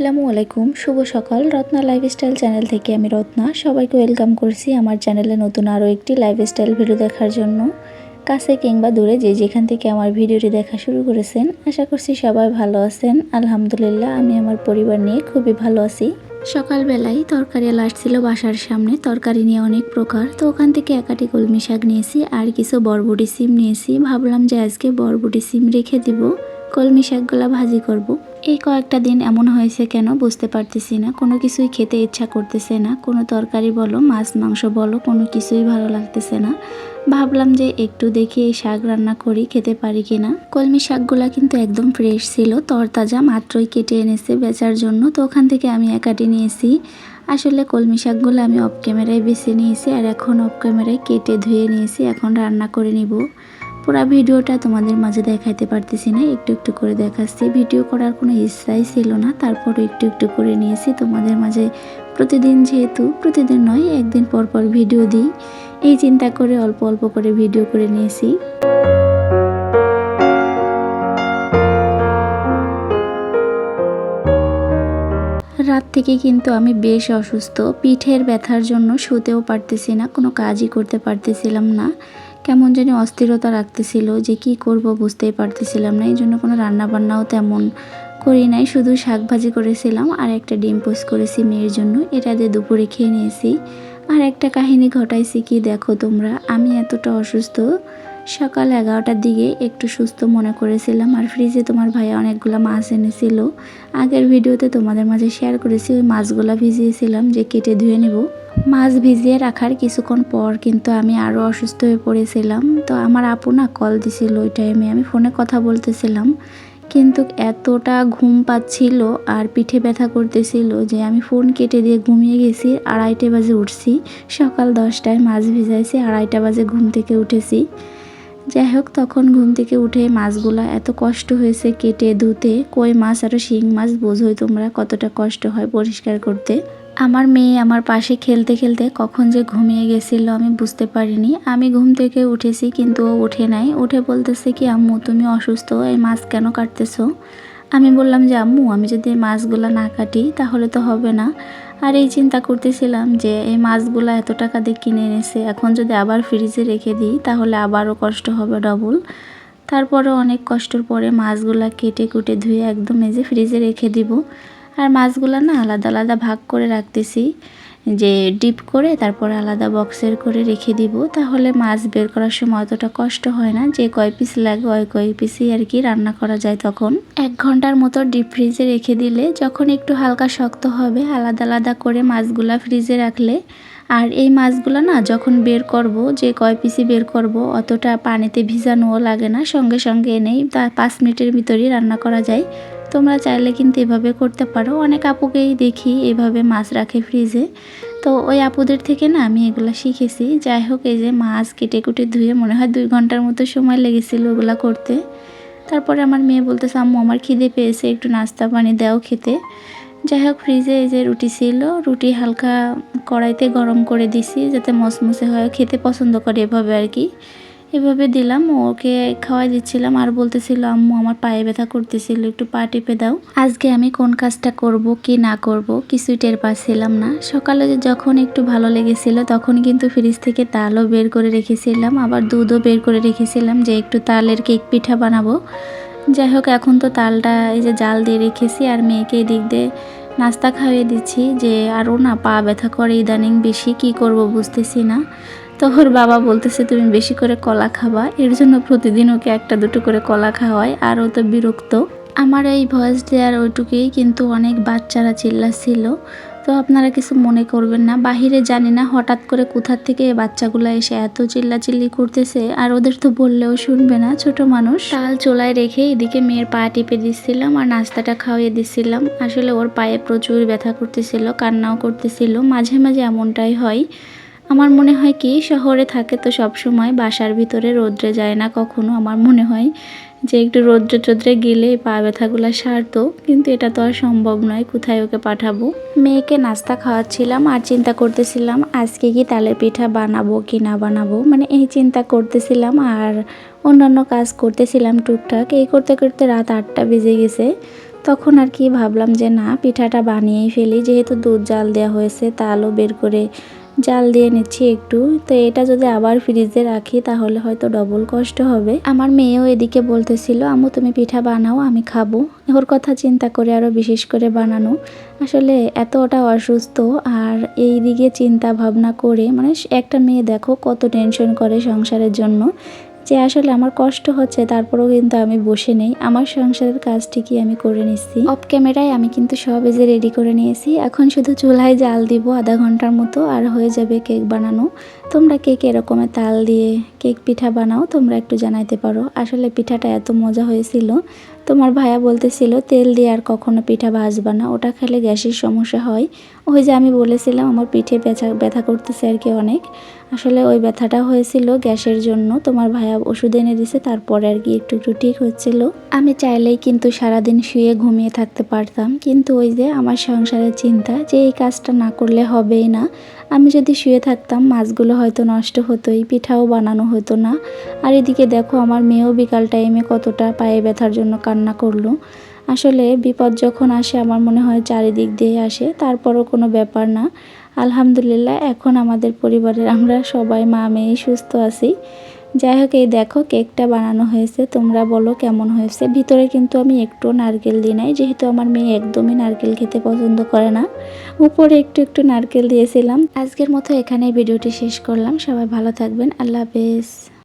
আসসালামু আলাইকুম, শুভ সকাল। রত্না লাইফস্টাইল চ্যানেল থেকে আমি রত্না। সবাইকে ওয়েলকাম করছি আমার চ্যানেলে নতুন আরও একটি লাইফস্টাইল ভিডিও দেখার জন্য। কাছে কিংবা দূরে যে যেখান থেকে আমার ভিডিওটি দেখা শুরু করেছেন, আশা করছি সবাই ভালো আছেন। আলহামদুলিল্লাহ, আমি আমার পরিবার নিয়ে খুবই ভালো আছি। সকালবেলায় তরকারি আসছিল বাসার সামনে। তরকারি নিয়ে অনেক প্রকার। তো ওখান থেকে একাটি কলমি শাক নিয়েছি আর কিছু বরবটি সিম নিয়েছি। ভাবলাম যে আজকে বরবটি সিম রেখে দিব। কলমি শাকগুলা ভাজি করব। এই কয়েকটা দিন এমন হয়েছে কেন বুঝতে পারতেছি না। কোনো কিছুই খেতে ইচ্ছা করতেছে না। কোনো তরকারি বলো, মাছ, মাংস বলো, কোনো কিছুই ভালো লাগতেছে না। ভাবলাম যে একটু দেখি এই শাক রান্না করি, খেতে পারি কিনা। কলমি শাকগুলা কিন্তু একদম ফ্রেশ ছিল, তরতাজা, মাত্রই কেটে এনেছে বেচার জন্য। তো ওখান থেকে আমি একাটি নিয়েছি। আসলে কলমি শাকগুলো আমি অফ ক্যামেরায় বেছে নিয়েছি আর এখন অফ ক্যামেরায় কেটে ধুয়ে নিয়েছি। এখন রান্না করে নিব। পুরো ভিডিওটা তোমাদের মাঝে দেখাইতে পারতেছি না, একটু একটু করে দেখাচ্ছি। ভিডিও করার কোনো ইচ্ছাই ছিল না, তারপরও একটু একটু করে নিয়েছি। তোমাদের মাঝে প্রতিদিন যেহেতু, প্রতিদিন নয়, একদিন পর পর ভিডিও দিই। এই চিন্তা করে অল্প অল্প করে ভিডিও করে নিয়েছি। রাত থেকে কিন্তু আমি বেশ অসুস্থ। পিঠের ব্যথার জন্য শুতেও পারতেছি না, কোনো কাজই করতে পারতেছিলাম না। কেমন যেন অস্থিরতা রাখতেছিল যে কি করব বুঝতেই পারতেছিলাম না এই জন্য কোনো রান্না বান্নাও তেমন করি নাই। শুধু শাক ভাজি করেছিলাম আর একটা ডিম পোস্ট করেছি মেয়ের জন্য। এটা দিয়ে দুপুরে খেয়ে নিয়েছি। আর একটা কাহিনী ঘটাইছি কি দেখো তোমরা, আমি এতটা অসুস্থ সকাল এগারোটার দিকে একটু সুস্থ মনে করেছিলাম। আর ফ্রিজে তোমার ভাইয়া অনেকগুলো মাছ এনেছিল। আগের ভিডিওতে তোমাদের মাঝে শেয়ার করেছি, ওই মাছগুলো ভিজিয়েছিলাম যে কেটে ধুয়ে নেব। মাছ ভিজিয়ে রাখার কিছুক্ষণ পর কিন্তু আমি আরও অসুস্থ হয়ে পড়েছিলাম। তো আমার আপু না কল দিছিল ওই টাইমে আমি ফোনে কথা বলতেছিলাম। কিন্তু এতটা ঘুম পাচ্ছিল আর পিঠে ব্যথা করতেছিল যে আমি ফোন কেটে দিয়ে ঘুমিয়ে গেছি, আড়াইটে বাজে উঠছি। সকাল দশটায় মাছ ভিজাইছি, আড়াইটা বাজে ঘুম থেকে উঠেছি। যাই হোক, তখন ঘুম থেকে উঠে মাছগুলা এত কষ্ট হয়েছে কেটে ধুতে। কই মাছ আর শিং মাছ বোঝোই তোমরা কতটা কষ্ট হয় পরিষ্কার করতে। আমার মেয়ে আমার পাশে খেলতে খেলতে কখন যে ঘুমিয়ে গেছিল আমি বুঝতে পারিনি। আমি ঘুম থেকে উঠেছি কিন্তু ও উঠে নাই। উঠে বলতেছে কি, আম্মু, তুমি অসুস্থ, এই মাছ কেন কাটতেছো? আমি বললাম যে, আম্মু, আমি যদি মাছগুলো না কাটি তাহলে তো হবে না। আর এই চিন্তা করতেছিলাম যে এই মাছগুলো এত টাকা দিয়ে কিনে এনেছে, এখন যদি আবার ফ্রিজে রেখে দিই, তাহলে আবারও কষ্ট হবে ডবল তারপরে অনেক কষ্টর পরে মাছগুলা কেটে কুটে ধুয়ে একদম এই যে ফ্রিজে রেখে দিব। আর মাছগুলো না আলাদা আলাদা ভাগ করে রাখতেছি। যে ডিপ করে তারপর আলাদা বক্সের করে রেখে দিব, তাহলে মাছ বের করার সময় অতটা কষ্ট হয় না। যে কয় পিস লাগে ওই কয় পিসই আর কি রান্না করা যায় তখন। এক ঘণ্টার মতো ডিপ ফ্রিজে রেখে দিলে যখন একটু হালকা শক্ত হবে, আলাদা আলাদা করে মাছগুলা ফ্রিজে রাখলে, আর এই মাছগুলো না যখন বের করব, যে কয় পিসি বের করব, অতটা পানিতে ভিজানোও লাগে না। সঙ্গে সঙ্গে এনেই তা পাঁচ মিনিটের ভিতরেই রান্না করা যায়। তোমরা চাইলে কিন্তু এভাবে করতে পারো। অনেক আপুকেই দেখি এভাবে মাছ রাখে ফ্রিজে তো ওই আপুদের থেকে না আমি এগুলো শিখেছি। যাই হোক, এই যে মাছ কেটে কুটে ধুয়ে মনে হয় দুই ঘণ্টার মতো সময় লেগেছিল ওগুলো করতে। তারপরে আমার মেয়ে বলতেছে, আম্মু, আমার খিদে পেয়েছে, একটু নাস্তা পানি দাও খেতে। যাই হোক ফ্রিজে এই যে রুটি ছিল, রুটি হালকা কড়াইতে গরম করে দিছি, যাতে মসমসে হয়, খেতে পছন্দ করে এভাবে আর কি। এভাবে দিলাম, ওকে খাওয়াই দিচ্ছিলাম আর বলতেছিল, আম্মু, আমার পায়ে ব্যথা করতেছিল, একটু পা টিপে দাও। আজকে আমি কোন কাজটা করব, কি না করব, কিছুই টের পাচ্ছিলাম না। সকালে যখন একটু ভালো লেগেছিল, তখন কিন্তু ফ্রিজ থেকে তালও বের করে রেখেছিলাম, আবার দুধও বের করে রেখেছিলাম যে একটু তালের কেক পিঠা বানাবো। যাই হোক, এখন তো তালটা এই যে জাল দিয়ে রেখেছি আর মেয়েকে এদিক দিয়ে নাস্তা খাইয়ে দিচ্ছি যে আরও না পা ব্যথা করে ইদানিং বেশি, কি করব বুঝতেছি না। তো ওর বাবা বলতেছে, তুমি বেশি করে কলা খাবা। এর জন্য প্রতিদিন ওকে একটা, দুটো করে কলা খাওয়ায়, আর ও তো বিরক্ত। আমার এই ভয়েস দেওয়ার ওইটুকুই, কিন্তু অনেক বাচ্চারা চিল্লাছিল তো আপনারা কিছু মনে করবেন না। বাহিরে জানি না হঠাৎ করে কোথার থেকে বাচ্চাগুলো এসে এত চিল্লাচিল্লি করতেছে, আর ওদের তো বললেও শুনবে না। ছোট মানুষ, তাল চোলায় রেখে এদিকে মেয়ের পা টিপে দিচ্ছিলাম আর নাস্তাটা খাওয়িয়ে দিচ্ছিলাম। আসলে ওর পায়ে প্রচুর ব্যথা করতেছিল, কান্নাও করতেছিল। মাঝে মাঝে এমনটাই হয়। আমার মনে হয় কি, শহরে থাকে তো সব সময়, বাসার ভিতরে রোদ্রে যায় না কখনো, আমার মনে হয় যে একটু রোদ্রে টোদ্রে গেলে পা ব্যথাগুলো সারতো, কিন্তু এটা তো আর সম্ভব নয়, কোথায় ওকে পাঠাবো? মেয়েকে নাস্তা খাওয়াচ্ছিলাম আর চিন্তা করতেছিলাম, আজকে কি তালের পিঠা বানাবো কি না বানাবো? মানে এই চিন্তা করতেছিলাম আর অন্যান্য কাজ করতেছিলাম টুকটাক, এই করতে করতে রাত আটটা বেজে গেছে। তখন আর কি ভাবলাম যে না, পিঠাটা বানিয়েই ফেলি, যেহেতু দুধ জাল দেওয়া হয়েছে, তালও বের করে জাল দিয়ে নিচ্ছি একটু। তো এটা যদি আবার ফ্রিজে রাখি, তাহলে হয়তো ডবল কষ্ট হবে। আমার মেয়েও এদিকে বলতেছিল আমু তুমি পিঠা বানাও, আমি খাব। ওর কথা চিন্তা করে আরও বিশেষ করে বানানো। আসলে এতটা অসুস্থ, আর এই দিকে চিন্তা ভাবনা করে মানে একটা মেয়ে দেখো কত টেনশন করে সংসারের জন্য। যে আসলে আমার কষ্ট হচ্ছে, তারপরেও কিন্তু আমি বসে নেই। আমার সংসারের কাজটিকে আমি করে নিচ্ছি? অফ ক্যামেরায় আমি কিন্তু সব এজে রেডি করে নিয়েছি। এখন শুধু চুলায় জাল দিব আধা ঘণ্টার মতো আর হয়ে যাবে কেক বানানো। তোমরা কে কে এরকমের তাল দিয়ে কেক পিঠা বানাও, তোমরা একটু জানাইতে পারো। আসলে পিঠাটা এত মজা হয়েছিল। তোমার ভাইয়া বলতেছিল, তেল দিয়ে আর কখনো পিঠা ভাজবা না, ওটা খেলে গ্যাসের সমস্যা হয়। ওই যে আমি বলেছিলাম, আমার পিঠে ব্যথা ব্যথা করতেছে আর কি অনেক। আসলে ওই ব্যথাটা হয়েছিল গ্যাসের জন্য। তোমার ভাইয়া ওষুধ এনে দিছে, তারপরে আর কি একটু একটু ঠিক হচ্ছিল। আমি চাইলেই কিন্তু সারাদিন শুয়ে ঘুমিয়ে থাকতে পারতাম। কিন্তু ওই যে আমার সংসারের চিন্তা, যে এই কাজটা না করলে হবেই না। আমি যদি শুয়ে থাকতাম, মাছগুলো হয়তো নষ্ট হতোই পিঠাও বানানো হতো না। আর এদিকে দেখো আমার মেয়েও বিকাল টাইমে কতটা পায়ে ব্যথার জন্য কান্না করল। আসলে বিপদ যখন আসে, আমার মনে হয় চারিদিক দিয়ে আসে, তারপরও কোনো ব্যাপার না। আলহামদুলিল্লাহ, এখন আমাদের পরিবারের আমরা সবাই মা মেয়ে সুস্থ আছি। যাই হোক, এই দেখো কেকটা বানানো হয়েছে। তোমরা বলো কেমন হয়েছে। ভিতরে কিন্তু আমি একটু নারকেল দিই নাই, যেহেতু আমার মেয়ে একদমই নারকেল খেতে পছন্দ করে না। উপরে একটু একটু নারকেল দিয়েছিলাম। আজকের মতো এখানে ভিডিওটি শেষ করলাম। সবাই ভালো থাকবেন। আল্লাহ হাফেজ।